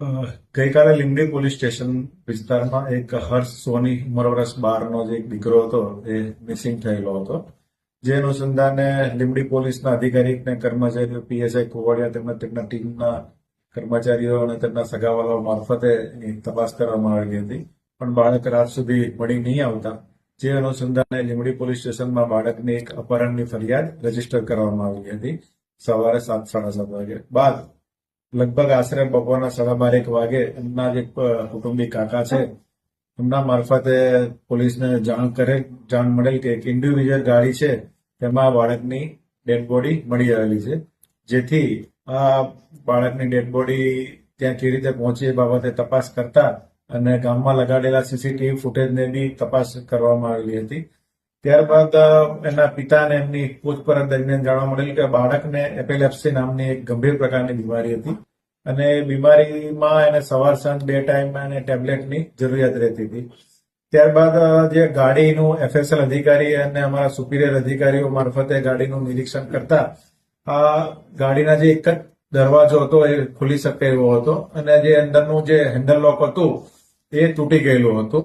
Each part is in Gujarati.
ગઈકાલે લીંબડી પોલીસ સ્ટેશન વિસ્તારમાં એક હર્ષ સોની ઉંમર વર્ષ બારનો જે દીકરો હતો, એ મિસિંગ થયેલો હતો. જે અનુસંધાને લીંબડી પોલીસના અધિકારી અને કર્મચારીઓ, પીએસઆઈ કુવાડિયા તેમજ તેમના ટીમના કર્મચારીઓ અને તેમના સગાવાલાઓ મારફતે તપાસ કરવામાં આવી હતી. પણ બાળક રાત સુધી મળી નહીં આવતા, જે અનુસંધાને લીંબડી પોલીસ સ્ટેશનમાં બાળકની એક અપહરણની ફરિયાદ રજિસ્ટર કરવામાં આવી હતી. સવારે સાત, સાડા સાત વાગે બાદ લગભગ આશરે બપોરના સાડા બાર એક વાગે એમના જે અ, કુટુંબી કાકા છે. એમના મારફતે પોલીસને જાણ કરે જાણ મળેલ કે એક ઇન્ડિવિજ્યુઅલ ગાડી છે તેમાં બાળકની ડેડ બોડી મળી આવેલી છે. જેથી આ બાળકની ડેડ બોડી ત્યાં કેવી રીતે પહોંચી એ બાબતે તપાસ કરતા અને ગામમાં લગાડેલા સીસીટીવી ફૂટેજને બી તપાસ કરવામાં આવેલી હતી. ત્યારબાદ એના પિતાને એમની પૂછપરછ દરમિયાન જાણવા મળેલ કે બાળકને એપિલેપ્સી નામની એક ગંભીર પ્રકારની બીમારી હતી અને બીમારીમાં એને સવાર સાંજ બે ટાઈમ એને ટેબ્લેટની જરૂરિયાત રહેતી હતી. ત્યારબાદ જે ગાડીનું એફએસએલ અધિકારી અને અમારા સુપિરિયર અધિકારીઓ મારફતે ગાડીનું નિરીક્ષણ કરતા આ ગાડીના જે એક જ દરવાજો હતો એ ખુલી શકે એવો હતો અને જે અંદરનું જે હેન્ડલ લોક હતું એ તૂટી ગયેલું હતું.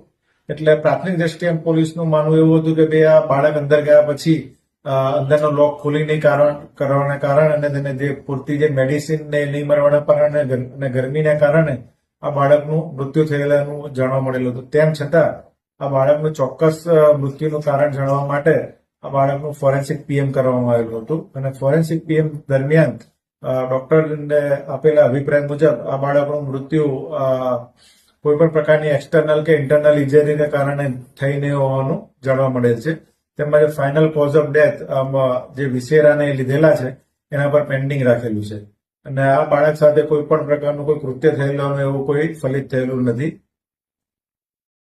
એટલે પ્રાથમિક દ્રષ્ટિએ એમ પોલીસનું માનવું એવું હતું કે ભાઈ આ બાળક અંદર ગયા પછી અંદરનો લોક ખુલી નહીં કારણ, કરવાને કારણે અને તેને જે પૂરતી જે મેડિસિન ને નહીં મળવાના કારણે ગરમીને કારણે આ બાળકનું મૃત્યુ થયેલાનું જાણવા મળેલું હતું. તેમ છતાં, આ બાળકનું ચોક્કસ મૃત્યુનું કારણ જાણવા માટે આ બાળકનું ફોરેન્સિક પીએમ કરવામાં આવેલું હતું. અને ફોરેન્સિક પીએમ દરમિયાન ડોક્ટરને આપેલા અભિપ્રાય મુજબ આ બાળકનું મૃત્યુ કોઈ પણ પ્રકારની એક્સટર્નલ કે ઇન્ટરનલ ઇન્જરીને કારણે થઈને હોવાનું જાણવા મળેલ છે. તેમજ ફાઇનલ કોઝ ઓફ ડેથ જે વિસેરાને લીધેલા છે, એના પર પેન્ડિંગ રાખેલું છે. અને આ બાળક સાથે કોઈ પણ પ્રકારનું કોઈ કૃત્ય થયેલું એવું કોઈ ફલિત થયેલું નથી.